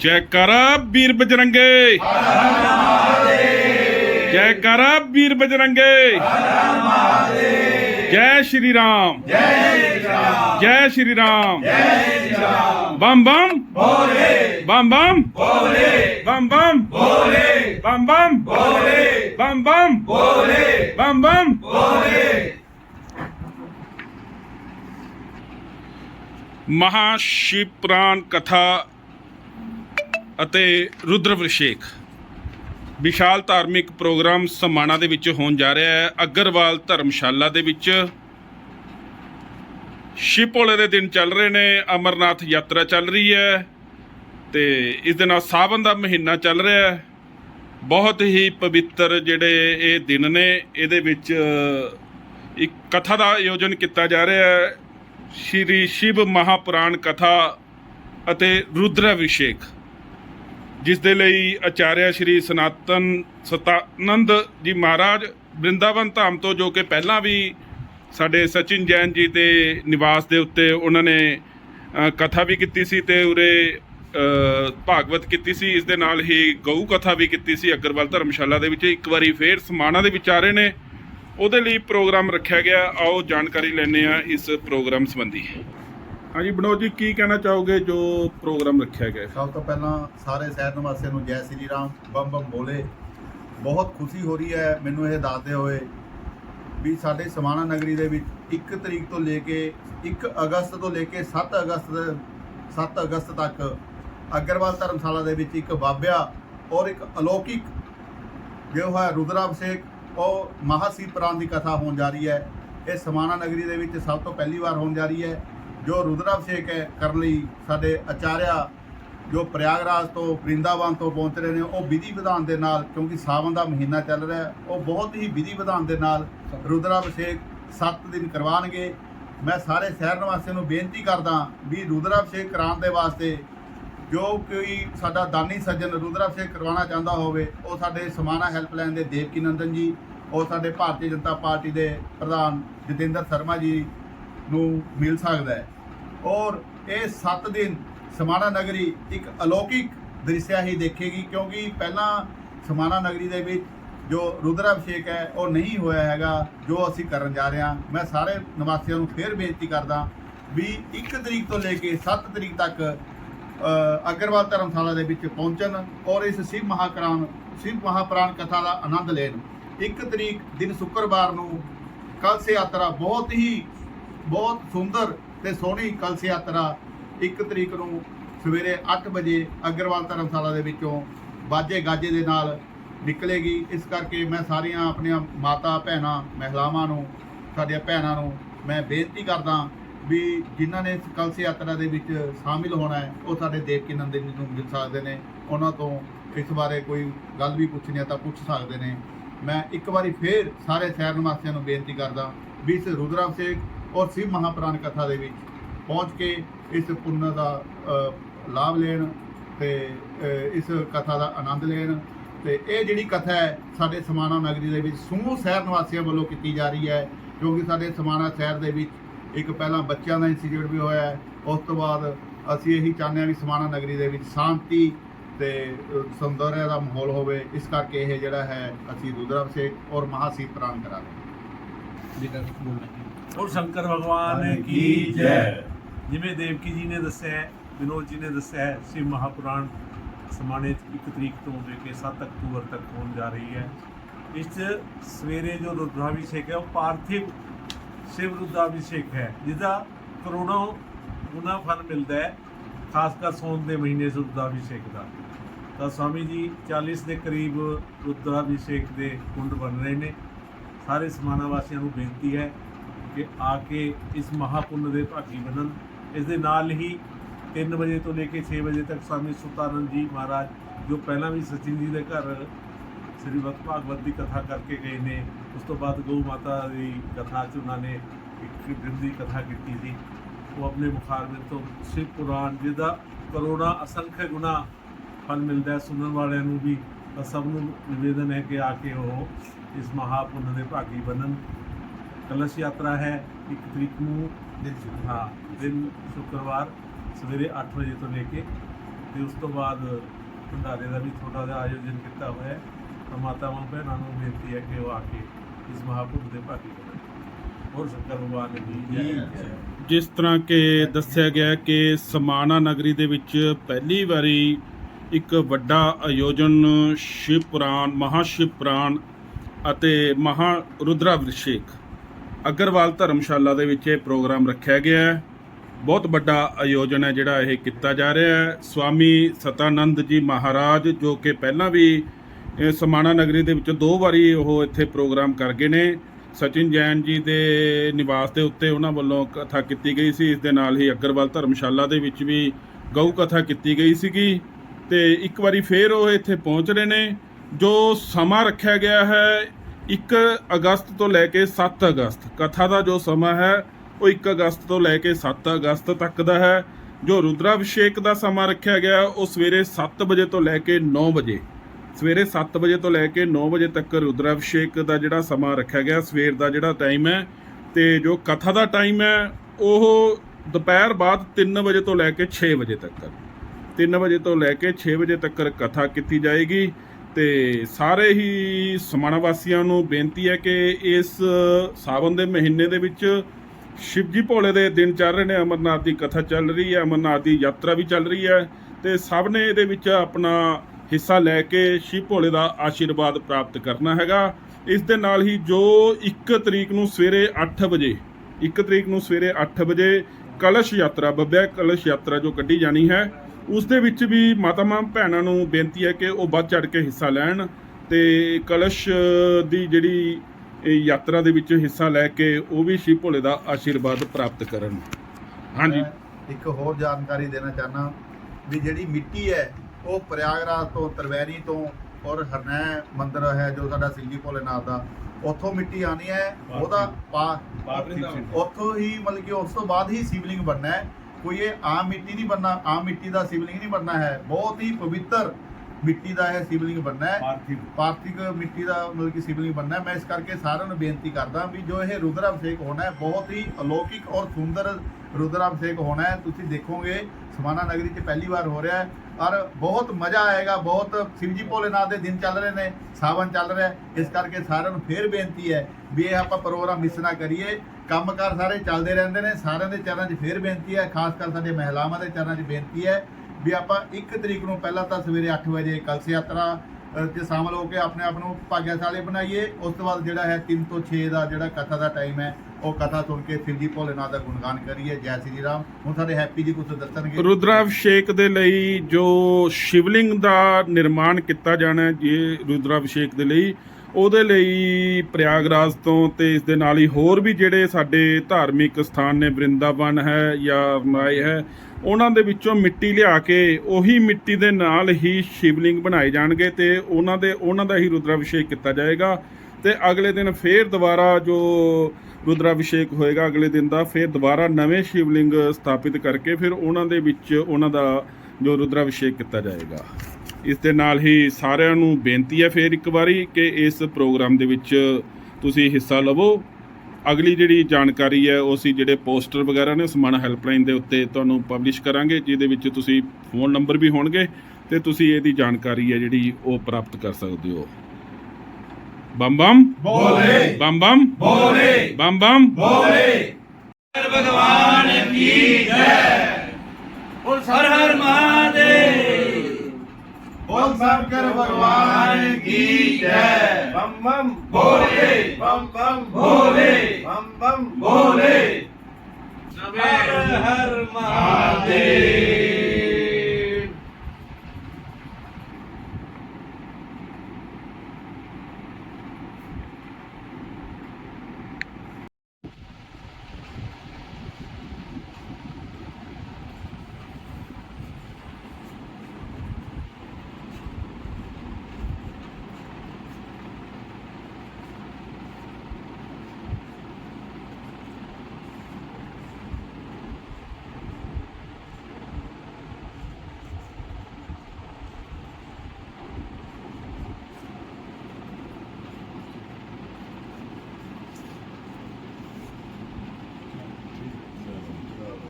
ਜੈ ਕਰ ਵੀਰ ਬਜਰੰਗੇ। ਜੈ ਕਰ ਵੀਰ ਬਜਰੰਗੇ। ਜੈ ਸ਼੍ਰੀ ਰਾਮ। ਜੈ ਸ਼੍ਰੀ ਰਾਮ। ਜੈ ਸ਼੍ਰੀ ਰਾਮ ਬੰਮ ਬੰਮ ਬੋਲੇ ਬੰਮ ਬੰਮ ਬੋਲੇ ਬੰਮ ਬੰਮ ਬੋਲੇ ਬੰਮ ਬੰਮ ਬੋਲੇ ਬੰਮ ਬੰਮ ਬੋਲੇ ਬੰਮ ਬੰਮ ਮਹਾ ਸ਼ਿਵ ਪੁਰਾਣ ਕਥਾ ਅਤੇ ਰੁਦਰਭਿਸ਼ੇਕ ਵਿਸ਼ਾਲ ਧਾਰਮਿਕ ਪ੍ਰੋਗਰਾਮ ਸਮਾਣਾ ਦੇ ਵਿੱਚ ਹੋਣ ਜਾ ਰਿਹਾ ਹੈ। ਅਗਰਵਾਲ ਧਰਮਸ਼ਾਲਾ ਦੇ ਵਿੱਚ ਸ਼ਿਵ ਭੋਲੇ ਦੇ ਦਿਨ ਚੱਲ ਰਹੇ ਨੇ। ਅਮਰਨਾਥ ਯਾਤਰਾ ਚੱਲ ਰਹੀ ਹੈ ਤੇ ਇਸ ਦੇ ਨਾਲ ਸਾਵਨ ਦਾ ਮਹੀਨਾ ਚੱਲ ਰਿਹਾ ਹੈ। ਬਹੁਤ ਹੀ ਪਵਿੱਤਰ ਜਿਹੜੇ ਇਹ ਦਿਨ ਨੇ, ਇਹਦੇ ਵਿੱਚ ਇੱਕ ਕਥਾ ਦਾ ਆਯੋਜਨ ਕੀਤਾ ਜਾ ਰਿਹਾ ਹੈ। ਸ਼੍ਰੀ ਸ਼ਿਵ ਮਹਾਪੁਰਾਣ ਕਥਾ ਅਤੇ ਰੁਦਰ ਅਭਿਸ਼ੇਕ ਜਿਸ ਦੇ ਲਈ ਆਚਾਰਿਆ ਸ਼੍ਰੀ ਸਨਾਤਨ ਸਤਾਨੰਦ ਜੀ ਮਹਾਰਾਜ ਬ੍ਰਿੰਦਾਵਨ ਧਾਮ ਤੋਂ ਜੋ ਕਿ ਪਹਿਲਾਂ ਵੀ ਸਾਡੇ ਸਚਿਨ ਜੈਨ ਜੀ ਦੇ ਨਿਵਾਸ ਦੇ ਉੱਤੇ ਉਹਨਾਂ ਨੇ ਕਥਾ ਵੀ ਕੀਤੀ ਸੀ ਤੇ ਉਰੇ ਭਾਗਵਤ ਕੀਤੀ ਸੀ। ਇਸ ਦੇ ਨਾਲ ਹੀ ਗਊ ਕਥਾ ਵੀ ਕੀਤੀ ਸੀ। ਅਗਰਵਾਲ ਧਰਮਸ਼ਾਲਾ ਦੇ ਵਿੱਚ ਇੱਕ ਵਾਰੀ ਫੇਰ ਸਮਾਣਾ ਦੇ ਵਿਚਾਰੇ ਨੇ। ਉਹਦੇ ਲਈ ਪ੍ਰੋਗਰਾਮ ਰੱਖਿਆ ਗਿਆ। ਆਓ ਜਾਣਕਾਰੀ ਲੈਣੇ ਆ ਇਸ ਪ੍ਰੋਗਰਾਮ ਸੰਬੰਧੀ। ਹਾਂਜੀ ਬਨੋਦ ਜੀ, ਕੀ ਕਹਿਣਾ ਚਾਹੋਗੇ ਜੋ ਪ੍ਰੋਗਰਾਮ ਰੱਖਿਆ ਗਿਆ ਸਭ ਤੋਂ ਪਹਿਲਾਂ ਸਾਰੇ ਸ਼ਹਿਰ ਨਿਵਾਸੀਆਂ ਨੂੰ ਜੈ ਸ੍ਰੀ ਰਾਮ ਬੰਮ ਬੰਮ ਬੋਲੇ। ਬਹੁਤ ਖੁਸ਼ੀ ਹੋ ਰਹੀ ਹੈ, ਮੈਨੂੰ ਇਹ ਦੱਸਦੇ ਹੋਏ ਵੀ ਸਾਡੇ ਸਮਾਣਾ ਨਗਰੀ ਦੇ ਵਿੱਚ 1 ਤਰੀਕ ਤੋਂ ਲੈ ਕੇ 1 ਅਗਸਤ ਤੋਂ ਲੈ ਕੇ 7 ਅਗਸਤ ਦੇ- 7 ਅਗਸਤ ਤੱਕ ਅਗਰਵਾਲ ਧਰਮਸ਼ਾਲਾ ਦੇ ਵਿੱਚ ਇੱਕ ਬਾਬਿਆ ਔਰ ਇੱਕ ਅਲੌਕਿਕ ਜੋ ਹੈ ਰੁਦਰਾਭਿਸ਼ੇਕ, ਉਹ ਮਹਾਸੀਪ ਦੀ ਕਥਾ ਹੋਣ ਜਾ ਰਹੀ ਹੈ। ਇਹ ਸਮਾਣਾ ਨਗਰੀ ਦੇ ਵਿੱਚ ਸਭ ਤੋਂ ਪਹਿਲੀ ਵਾਰ ਹੋਣ ਜਾ ਰਹੀ ਹੈ। ਜੋ ਰੁਦਰਾਭਿਸ਼ੇਕ ਹੈ, ਕਰਨ ਲਈ ਸਾਡੇ ਆਚਾਰਿਆ ਜੋ ਪ੍ਰਯਾਗਰਾਜ ਤੋਂ ਵਰਿੰਦਾਵਨ ਤੋਂ ਪਹੁੰਚ ਰਹੇ ਨੇ, ਉਹ ਵਿਧੀ ਵਿਧਾਨ ਦੇ ਨਾਲ, ਕਿਉਂਕਿ ਸਾਵਣ ਦਾ ਮਹੀਨਾ ਚੱਲ ਰਿਹਾ ਉਹ ਬਹੁਤ ਹੀ ਵਿਧੀ ਵਿਧਾਨ ਦੇ ਨਾਲ ਰੁਦਰਾਭਿਸ਼ੇਕ 7 ਦਿਨ ਕਰਵਾਉਣਗੇ। ਮੈਂ ਸਾਰੇ ਸ਼ਹਿਰ ਨਿਵਾਸੀਆਂ ਨੂੰ ਬੇਨਤੀ ਕਰਦਾ ਵੀ ਰੁਦਰਾਭਿਸ਼ੇਕ ਕਰਾਉਣ ਦੇ ਵਾਸਤੇ ਜੋ ਕੋਈ ਸਾਡਾ ਦਾਨੀ ਸੱਜਣ ਰੁਦਰਾਭਿਸ਼ੇਕ ਕਰਵਾਉਣਾ ਚਾਹੁੰਦਾ ਹੋਵੇ, ਉਹ ਸਾਡੇ ਸਮਾਨਾ ਹੈਲਪਲਾਈਨ ਦੇ ਦੇਵਕੀ ਨੰਦਨ ਜੀ, ਉਹ ਸਾਡੇ ਭਾਰਤੀ ਜਨਤਾ ਪਾਰਟੀ ਦੇ ਪ੍ਰਧਾਨ ਜਤਿੰਦਰ ਸ਼ਰਮਾ ਜੀ ਨੂੰ ਮਿਲ ਸਕਦਾ ਹੈ। ਔਰ ਇਹ 7 ਦਿਨ ਸਮਾਣਾ ਨਗਰੀ ਇੱਕ ਅਲੌਕਿਕ ਦ੍ਰਿਸ਼ਿਆ ਹੀ ਦੇਖੇਗੀ, ਕਿਉਂਕਿ ਪਹਿਲਾਂ ਸਮਾਣਾ ਨਗਰੀ ਦੇ ਵਿੱਚ ਜੋ ਰੁਦਰ ਅਭਿਸ਼ੇਕ ਹੈ, ਉਹ ਨਹੀਂ ਹੋਇਆ ਹੈਗਾ, ਜੋ ਅਸੀਂ ਕਰਨ ਜਾ ਰਹੇ ਹਾਂ। ਮੈਂ ਸਾਰੇ ਨਿਵਾਸੀਆਂ ਨੂੰ ਫੇਰ ਬੇਨਤੀ ਕਰਦਾ ਵੀ 1 ਤਰੀਕ ਤੋਂ ਲੈ ਕੇ 7 ਤਰੀਕ ਤੱਕ ਅਗਰਵਾਲ ਧਰਮਸ਼ਾਲਾ ਦੇ ਵਿੱਚ ਪਹੁੰਚਣ ਔਰ ਇਸ ਸ਼ਿਵ ਮਹਾਕ੍ਰਾਨ ਸ਼ਿਵ ਮਹਾਪ੍ਰਾਨ ਕਥਾ ਦਾ ਆਨੰਦ ਲੈਣ। 1 ਤਰੀਕ ਦਿਨ ਸ਼ੁੱਕਰਵਾਰ ਨੂੰ ਕਲਸ਼ ਯਾਤਰਾ ਬਹੁਤ ਹੀ, ਬਹੁਤ ਸੁੰਦਰ ਤੇ ਸੋਹਣੀ ਕਲਸ਼ ਯਾਤਰਾ 1 ਤਰੀਕ ਨੂੰ ਸਵੇਰੇ 8 ਵਜੇ ਅਗਰਵਾਲ ਧਰਮਸ਼ਾਲਾ ਦੇ ਵਿੱਚੋਂ ਬਾਜੇ ਗਾਜੇ ਦੇ ਨਾਲ ਨਿਕਲੇਗੀ। ਇਸ ਕਰਕੇ ਮੈਂ ਸਾਰੀਆਂ ਆਪਣੀਆਂ ਮਾਤਾ ਭੈਣਾਂ, ਮਹਿਲਾਵਾਂ ਨੂੰ, ਸਾਡੀਆਂ ਭੈਣਾਂ ਨੂੰ ਮੈਂ ਬੇਨਤੀ ਕਰਦਾ ਵੀ ਜਿਨ੍ਹਾਂ ਨੇ ਇਸ ਕਲਸ਼ ਯਾਤਰਾ ਦੇ ਵਿੱਚ ਸ਼ਾਮਿਲ ਹੋਣਾ ਹੈ, ਉਹ ਸਾਡੇ ਦੇਵਕੀ ਨੰਦਨ ਜੀ ਨੂੰ ਮਿਲ ਸਕਦੇ ਨੇ। ਉਹਨਾਂ ਤੋਂ ਇਸ ਬਾਰੇ ਕੋਈ ਗੱਲ ਵੀ ਪੁੱਛਣੀ ਹੈ ਤਾਂ ਪੁੱਛ ਸਕਦੇ ਨੇ। ਮੈਂ ਇੱਕ ਵਾਰੀ ਫੇਰ ਸਾਰੇ ਸ਼ਹਿਰ ਨਿਵਾਸੀਆਂ ਨੂੰ ਬੇਨਤੀ ਕਰਦਾ ਵੀ ਇਸ ਰੁਦਰਾਭਿਸ਼ੇਕ ਔਰ ਸ਼ਿਵ ਮਹਾਪੁਰਾਣ ਕਥਾ ਦੇ ਵਿੱਚ ਪਹੁੰਚ ਕੇ ਇਸ ਪੁੰਨ ਦਾ ਲਾਭ ਲੈਣ ਤੇ ਇਸ ਕਥਾ ਦਾ ਆਨੰਦ ਲੈਣ। ਤੇ ਇਹ ਜਿਹੜੀ ਕਥਾ ਹੈ ਸਾਡੇ ਸਮਾਣਾ ਨਗਰੀ ਦੇ ਵਿੱਚ ਸਮੂਹ ਸ਼ਹਿਰ ਨਿਵਾਸੀਆਂ ਵੱਲੋਂ ਕੀਤੀ ਜਾ ਰਹੀ ਹੈ ਕਿਉਂਕਿ ਸਾਡੇ ਸਮਾਣਾ ਸ਼ਹਿਰ ਦੇ ਵਿੱਚ ਇੱਕ ਪਹਿਲਾਂ ਬੱਚਿਆਂ ਦਾ ਇੰਸਟੀਚਿਊਟ ਵੀ ਹੋਇਆ ਹੈ। ਉਸ ਤੋਂ ਬਾਅਦ ਅਸੀਂ ਇਹੀ ਚਾਹੁੰਦੇ ਹਾਂ ਵੀ ਸਮਾਣਾ ਨਗਰੀ ਦੇ ਵਿੱਚ ਸ਼ਾਂਤੀ ਤੇ ਅ, ਦਾ ਮਾਹੌਲ ਹੋਵੇ। ਇਸ ਕਰਕੇ ਇਹ ਜਿਹੜਾ ਹੈ ਅਸੀਂ ਰੁਦਰਾਭਿਸ਼ੇਕ ਔਰ ਮਹਾਸੀਪ ਪ੍ਰਾਨ ਕਰਾਂਗੇ। ਔਰ ਸ਼ੰਕਰ ਭਗਵਾਨ ਕੀ ਜੈ। ਜਿਵੇਂ ਦੇਵਕੀ ਜੀ ਨੇ ਦੱਸਿਆ ਵਿਨੋਦ ਜੀ ਨੇ ਦੱਸਿਆ ਸ਼ਿਵ ਮਹਾਪੁਰਾਣ ਸਮਾਣੇ 1 ਤਰੀਕ ਤੋਂ ਲੈ ਕੇ 7 ਅਕਤੂਬਰ ਤੱਕ ਹੋਣ ਜਾ ਰਹੀ ਹੈ। ਇਸ 'ਚ ਸਵੇਰੇ ਜੋ ਰੁਦਰਾਭਿਸ਼ੇਕ ਹੈ ਉਹ ਪਾਰਥਿਵ ਸ਼ਿਵ ਰੁਦਰਾਭਿਸ਼ੇਕ ਹੈ ਜਿਹਦਾ ਕਰੋੜਾਂ ਗੁਣਾ ਫਲ ਮਿਲਦਾ ਹੈ ਖਾਸ ਕਰ ਸੌਣ ਦੇ ਮਹੀਨੇ ਰੁਦਰਾਭਿਸ਼ੇਕ ਦਾ। ਤਾਂ ਸਵਾਮੀ ਜੀ 40 ਦੇ ਕਰੀਬ ਰੁਦਰਾਭਿਸ਼ੇਕ ਦੇ ਕੁੰਡ ਬਣ ਰਹੇ ਨੇ। ਸਾਰੇ ਸਮਾਨਾ ਵਾਸੀਆਂ ਨੂੰ ਬੇਨਤੀ ਹੈ ਕਿ ਆ ਕੇ ਇਸ ਮਹਾਪੁੰਨ ਦੇ ਭਾਗੀ ਬਣਨ। ਇਸ ਦੇ ਨਾਲ ਹੀ 3 ਵਜੇ ਤੋਂ ਲੈ ਕੇ 6 ਵਜੇ ਤੱਕ ਸਵਾਮੀ ਸੁਤਾਨੰਦ ਜੀ ਮਹਾਰਾਜ, ਜੋ ਪਹਿਲਾਂ ਵੀ ਸਚਿਨ ਜੀ ਦੇ ਘਰ ਸ੍ਰੀ ਮਦ ਭਾਗਵਤ ਦੀ ਕਥਾ ਕਰਕੇ ਗਏ ਨੇ, ਉਸ ਤੋਂ ਬਾਅਦ ਗਊ ਮਾਤਾ ਦੀ ਕਥਾ ਚ ਉਹਨਾਂ ਨੇ ਇੱਕ ਦਿਨ ਦੀ ਕਥਾ ਕੀਤੀ ਸੀ। ਉਹ ਆਪਣੇ ਮੁਖਾਰਬਿੰਦ ਤੋਂ ਸ਼ਿਵ ਪੁਰਾਣ, ਜਿਹਦਾ ਕਰੋੜਾਂ ਅਸੰਖ ਗੁਣਾ ਫਲ ਮਿਲਦਾ ਹੈ, ਸੁਣਨ ਵਾਲਿਆਂ ਨੂੰ ਵੀ ਸਭ ਨੂੰ ਨਿਵੇਦਨ ਹੈ ਕਿ ਆ ਕੇ ਉਹ ਇਸ ਮਹਾਪੁੰਨ ਦੇ ਭਾਗੀ ਬਣਨ। ਕਲਸ਼ ਯਾਤਰਾ ਹੈ 1 ਤਰੀਕ ਨੂੰ ਸ਼ੁਰੂ ਹਾਂ ਦਿਨ ਸ਼ੁੱਕਰਵਾਰ ਸਵੇਰੇ 8 ਵਜੇ ਤੋਂ ਲੈ ਕੇ ਤੇ ਉਸ ਤੋਂ ਬਾਅਦ ਭੰਡਾਰੇ ਦਾ ਵੀ ਛੋਟਾ ਜਿਹਾ ਆਯੋਜਨ ਕੀਤਾ ਹੋਇਆ ਹੈ। ਤਾਂ ਮਾਤਾਵਾਂ ਭੈਣਾਂ ਨੂੰ ਬੇਨਤੀ ਹੈ ਕਿ ਉਹ ਆ ਕੇ ਇਸ ਮਹਾਪੁਰਖ ਦੇ ਭਾਗੀ ਬਣਨ ਹੋਰ ਸ਼ੰਕਰ ਭਗਵਾਨ ਦੀ ਜੈ ਜਿਸ ਤਰ੍ਹਾਂ ਕਿ ਦੱਸਿਆ ਗਿਆ ਕਿ ਸਮਾਣਾ ਨਗਰੀ ਦੇ ਵਿੱਚ ਪਹਿਲੀ ਵਾਰੀ ਇੱਕ ਵੱਡਾ ਆਯੋਜਨ ਸ਼ਿਵ ਪੁਰਾਣ ਮਹਾ ਸ਼ਿਵ ਪੁਰਾਣ ਅਤੇ ਮਹਾ ਰੁਦਰਾਭਿਸ਼ੇਕ ਅਗਰਵਾਲ ਧਰਮਸ਼ਾਲਾ ਦੇ ਵਿੱਚ ਇਹ ਪ੍ਰੋਗਰਾਮ ਰੱਖਿਆ ਗਿਆ ਹੈ। ਬਹੁਤ ਵੱਡਾ ਆਯੋਜਨ ਹੈ ਜਿਹੜਾ ਇਹ ਕੀਤਾ ਜਾ ਰਿਹਾ ਹੈ। ਸਵਾਮੀ ਸਤਾਨੰਦ ਜੀ ਮਹਾਰਾਜ, ਜੋ ਕਿ ਪਹਿਲਾਂ ਵੀ ਸਮਾਣਾ ਨਗਰੀ ਦੇ ਵਿੱਚ ਦੋ ਵਾਰੀ ਉਹ ਇੱਥੇ ਪ੍ਰੋਗਰਾਮ ਕਰ ਗਏ ਨੇ। ਸਚਿਨ ਜੈਨ ਜੀ ਦੇ ਨਿਵਾਸ ਦੇ ਉੱਤੇ ਉਹਨਾਂ ਵੱਲੋਂ ਕਥਾ ਕੀਤੀ ਗਈ ਸੀ। ਇਸ ਦੇ ਨਾਲ ਹੀ ਅਗਰਵਾਲ ਧਰਮਸ਼ਾਲਾ ਦੇ ਵਿੱਚ ਵੀ ਗਊ ਕਥਾ ਕੀਤੀ ਗਈ ਸੀਗੀ। ਤੇ ਇੱਕ ਵਾਰੀ ਫੇਰ ਉਹ ਇੱਥੇ ਪਹੁੰਚ ਰਹੇ ਨੇ। ਜੋ ਸਮਾਂ ਰੱਖਿਆ ਗਿਆ ਹੈ 1 ਅਗਸਤ ਤੋਂ ਲੈ ਕੇ 7 ਅਗਸਤ। ਕਥਾ ਦਾ ਜੋ ਸਮਾਂ ਹੈ, ਉਹ 1 ਅਗਸਤ ਤੋਂ ਲੈ ਕੇ 7 ਅਗਸਤ ਤੱਕ ਦਾ ਹੈ। ਜੋ ਰੁਦਰਾਭਿਸ਼ੇਕ ਦਾ ਸਮਾਂ ਰੱਖਿਆ ਗਿਆ, ਉਹ ਸਵੇਰੇ 7 ਵਜੇ ਤੋਂ ਲੈ ਕੇ 9 ਵਜੇ। ਸਵੇਰੇ 7 ਵਜੇ ਤੋਂ ਲੈ ਕੇ 9 ਵਜੇ ਤੱਕ ਰੁਦਰਾਭਿਸ਼ੇਕ ਦਾ ਜਿਹੜਾ ਸਮਾਂ ਰੱਖਿਆ ਗਿਆ, ਸਵੇਰ ਦਾ ਜਿਹੜਾ ਟਾਈਮ ਹੈ, ਤੇ ਜੋ ਕਥਾ ਦਾ ਟਾਈਮ ਹੈ, ਉਹ ਦੁਪਹਿਰ ਬਾਅਦ 3 ਵਜੇ ਤੋਂ ਲੈ ਕੇ 6 ਵਜੇ ਤੱਕ। 3 ਵਜੇ ਤੋਂ ਲੈ ਕੇ 6 ਵਜੇ ਤੱਕ ਕਥਾ ਕੀਤੀ ਜਾਏਗੀ। ਤੇ ਸਾਰੇ ਹੀ ਸਮਾਣਾ ਵਾਸੀਆਂ ਨੂੰ ਬੇਨਤੀ ਹੈ ਕਿ ਇਸ ਸਾਵਨ ਦੇ ਮਹੀਨੇ ਦੇ ਵਿੱਚ ਸ਼ਿਵਜੀ ਭੋਲੇ ਦੇ ਦਿਨ ਚੱਲ ਰਹੇ ਨੇ, ਅਮਰਨਾਥ ਦੀ ਕਥਾ ਚੱਲ ਰਹੀ ਹੈ, ਅਮਰਨਾਥ ਦੀ ਯਾਤਰਾ ਵੀ ਚੱਲ ਰਹੀ ਹੈ ਤੇ ਸਭ ਨੇ ਇਹਦੇ ਵਿੱਚ ਆਪਣਾ ਹਿੱਸਾ ਲੈ ਕੇ ਸ਼ਿਵ ਭੋਲੇ ਦਾ ਆਸ਼ੀਰਵਾਦ ਪ੍ਰਾਪਤ ਕਰਨਾ ਹੈਗਾ। ਇਸ ਦੇ ਨਾਲ ਹੀ ਜੋ 1 ਤਰੀਕ ਨੂੰ ਸਵੇਰੇ 8 ਵਜੇ 1 ਤਰੀਕ ਨੂੰ ਸਵੇਰੇ 8 ਵਜੇ ਕਲਸ਼ ਯਾਤਰਾ, ਬੱਬਿਆ ਕਲਸ਼ ਯਾਤਰਾ ਜੋ ਕੱਢੀ ਜਾਣੀ ਹੈ ਉਸ ਦੇ ਵਿੱਚ ਵੀ ਮਾਤਾਵਾਂ ਭੈਣਾਂ ਨੂੰ ਬੇਨਤੀ ਹੈ ਕਿ ਉਹ ਵੱਧ ਚੜ ਕੇ ਹਿੱਸਾ ਲੈਣ ਤੇ ਕਲਸ਼ ਦੀ ਜਿਹੜੀ ਯਾਤਰਾ ਦੇ ਵਿੱਚ ਹਿੱਸਾ ਲੈ ਕੇ ਉਹ ਵੀ ਸ਼ਿਵ ਭੋਲੇ ਦਾ ਆਸ਼ੀਰਵਾਦ ਪ੍ਰਾਪਤ ਕਰਨ। ਹਾਂਜੀ। ਮੈਂ ਇੱਕ ਹੋਰ ਜਾਣਕਾਰੀ ਦੇਣਾ ਚਾਹਨਾ ਵੀ ਜਿਹੜੀ ਮਿੱਟੀ ਹੈ ਉਹ ਪ੍ਰਯਾਗਰਾਜ ਤੋਂ ਤਰਵੈਰੀ ਤੋਂ ਔਰ ਹਰਨੈ ਮੰਦਿਰ ਹੈ ਜੋ ਸਾਡਾ ਸਿੰਘੀ ਭੋਲੇਨਾਥ ਦਾ ਉੱਥੋਂ ਮਿੱਟੀ ਆਣੀ ਹੈ ਉਹਦਾ ਪਾ ਉੱਥੋਂ ਹੀ ਮਤਲਬ ਕਿ ਉਸ ਤੋਂ ਬਾਅਦ ਹੀ ਸ਼ਿਵਲਿੰਗ ਬਣਨਾ ਹੈ। ਕੋਈ ਇਹ ਆਮ ਮਿੱਟੀ ਨਹੀਂ ਬਣਨਾ ਆਮ ਮਿੱਟੀ ਦਾ ਸ਼ਿਵਲਿੰਗ ਨਹੀਂ ਬਣਨਾ ਹੈ। ਬਹੁਤ ਹੀ ਪਵਿੱਤਰ ਮਿੱਟੀ ਦਾ ਇਹ ਸ਼ਿਵਲਿੰਗ ਬਣਨਾ ਹੈ। ਪਾਰਥਿਕ ਮਿੱਟੀ ਦਾ ਮਤਲਬ ਕਿ ਸ਼ਿਵਲਿੰਗ ਬਣਨਾ ਹੈ। ਮੈਂ ਇਸ ਕਰਕੇ ਸਾਰਿਆਂ ਨੂੰ ਬੇਨਤੀ ਕਰਦਾ ਵੀ ਜੋ ਇਹ ਰੁਦਰਾਭਿਸ਼ੇਕ ਹੋਣਾ ਹੈ ਬਹੁਤ ਹੀ ਅਲੌਕਿਕ ਔਰ ਸੁੰਦਰ ਰੁਦਰਾਭਿਸ਼ੇਕ ਹੋਣਾ ਹੈ। ਤੁਸੀਂ ਦੇਖੋਗੇ ਸਮਾਨਾ ਨਗਰੀ 'ਚ ਪਹਿਲੀ ਵਾਰ ਹੋ ਰਿਹਾ ਹੈ ਔਰ ਬਹੁਤ ਮਜ਼ਾ ਆਏਗਾ ਬਹੁਤ ਸ਼ਿਵਜੀ ਭੋਲੇਨਾਥ ਦੇ ਦਿਨ ਚੱਲ ਰਹੇ ਨੇ ਸਾਵਨ ਚੱਲ ਰਿਹਾ। ਇਸ ਕਰਕੇ ਸਾਰਿਆਂ ਨੂੰ ਫੇਰ ਬੇਨਤੀ ਹੈ ਵੀ ਇਹ ਆਪਾਂ ਪ੍ਰੋਗਰਾਮ ਮਿਸ ਨਾ ਕਰੀਏ। ਕੰਮਕਾਰ ਸਾਰੇ ਚੱਲਦੇ ਰਹਿੰਦੇ ਨੇ ਸਾਰਿਆਂ ਦੇ ਚਰਨਾਂ 'ਚ ਫੇਰ ਬੇਨਤੀ ਹੈ ਖਾਸ ਕਰ ਸਾਡੇ ਮਹਿਲਾਵਾਂ ਦੇ ਚਰਨਾਂ 'ਚ ਬੇਨਤੀ ਹੈ ਵੀ ਆਪਾਂ 1 ਤਰੀਕ ਨੂੰ ਪਹਿਲਾਂ ਤਾਂ ਸਵੇਰੇ 8 ਵਜੇ ਕਲਸ਼ ਯਾਤਰਾ ਅ, 'ਚ ਸ਼ਾਮਲ ਹੋ ਕੇ ਆਪਣੇ ਆਪ ਨੂੰ ਭਾਗਿਆਸ਼ਾਲੀ ਬਣਾਈਏ। ਉਸ ਤੋਂ ਬਾਅਦ ਜਿਹੜਾ ਹੈ 3 ਤੋਂ 6 ਦਾ ਜਿਹੜਾ ਕਥਾ ਦਾ ਟਾਈਮ ਹੈ ਉਹ ਕਥਾ ਸੁਣ ਕੇ ਫਿਰ ਜੀ ਭੋਲੇਨਾਥ ਦਾ ਗੁਣਗਾਨ ਕਰੀਏ। ਜੈ ਸ੍ਰੀ ਰਾਮ। ਹੁਣ ਸਾਡੇ ਹੈਪੀ ਜੀ ਕੁਝ ਦੱਸਣਗੇ। ਰੁਦਰਾਭਿਸ਼ੇਕ ਦੇ ਲਈ ਜੋ ਸ਼ਿਵਲਿੰਗ ਦਾ ਨਿਰਮਾਣ ਕੀਤਾ ਜਾਣਾ ਜੇ ਰੁਦਰਾਭਿਸ਼ੇਕ ਦੇ ਲਈ ਉਹਦੇ ਲਈ ਪ੍ਰਯਾਗਰਾਜ ਤੋਂ ਤੇ ਇਸ ਦੇ ਨਾਲ ਹੀ ਹੋਰ ਵੀ ਜਿਹੜੇ ਸਾਡੇ ਧਾਰਮਿਕ ਸਥਾਨ ਨੇ ਬ੍ਰਿੰਦਾਵਨ ਹੈ ਜਾਂ ਰਨਾਈ ਹੈ, ਉਹਨਾਂ ਦੇ ਵਿੱਚੋਂ ਮਿੱਟੀ ਲਿਆ ਕੇ ਉਹੀ ਮਿੱਟੀ ਦੇ ਨਾਲ ਹੀ ਸ਼ਿਵਲਿੰਗ ਬਣਾਏ ਜਾਣਗੇ ਤੇ ਉਹਨਾਂ ਦੇ, ਉਹਨਾਂ ਦਾ ਹੀ ਰੁਦਰਾਭਿਸ਼ੇਕ ਕੀਤਾ ਜਾਏਗਾ ਤੇ ਅਗਲੇ ਦਿਨ ਫੇਰ ਦੁਬਾਰਾ ਜੋ ਰੁਦਰਾਭਿਸ਼ੇਕ ਹੋਏਗਾ ਅਗਲੇ ਦਿਨ ਦਾ, ਫਿਰ ਦੁਬਾਰਾ ਨਵੇਂ ਸ਼ਿਵਲਿੰਗ ਸਥਾਪਿਤ ਕਰਕੇ ਫਿਰ ਉਹਨਾਂ ਦੇ ਵਿੱਚ ਉਹਨਾਂ ਦਾ ਜੋ ਰੁਦਰਾਭਿਸ਼ੇਕ ਕੀਤਾ ਜਾਏਗਾ। ਇਸ ਦੇ ਨਾਲ ਹੀ ਸਾਰਿਆਂ ਨੂੰ ਬੇਨਤੀ ਹੈ ਫੇਰ ਇੱਕ ਵਾਰੀ ਕਿ ਇਸ ਪ੍ਰੋਗਰਾਮ ਦੇ ਵਿੱਚ ਤੁਸੀਂ ਹਿੱਸਾ ਲਵੋ। ਅਗਲੀ ਜਿਹੜੀ ਜਾਣਕਾਰੀ ਹੈ ਉਹ ਅਸੀਂ ਜਿਹੜੇ ਪੋਸਟਰ ਵਗੈਰਾ ਨੇ ਸਮਾਨ ਹੈਲਪਲਾਈਨ ਦੇ ਉੱਤੇ ਤੁਹਾਨੂੰ ਪਬਲਿਸ਼ ਕਰਾਂਗੇ ਜਿਹਦੇ ਵਿੱਚ ਤੁਸੀਂ ਫੋਨ ਨੰਬਰ ਵੀ ਹੋਣਗੇ ਤੇ ਤੁਸੀਂ ਇਹਦੀ ਜਾਣਕਾਰੀ ਹੈ ਜਿਹੜੀ ਉਹ ਪ੍ਰਾਪਤ ਕਰ ਸਕਦੇ ਹੋ। ਬੰਬਮ ਬੰਮ ਬੋਲੇ। ਬੰਮ ਬੋਲੇ। ਬੰਮ ਬੰਮ ਬੋਲੇ। ਭਗਵਾਨ ਕੀ ਜੈ। ਹੁਣ ਹਰ ਹਰ ਮਹਾਦੇਵ। बोल शंकर भगवान की जय बम बम भोले बम बम भोले बम बम भोले हर हर महादेव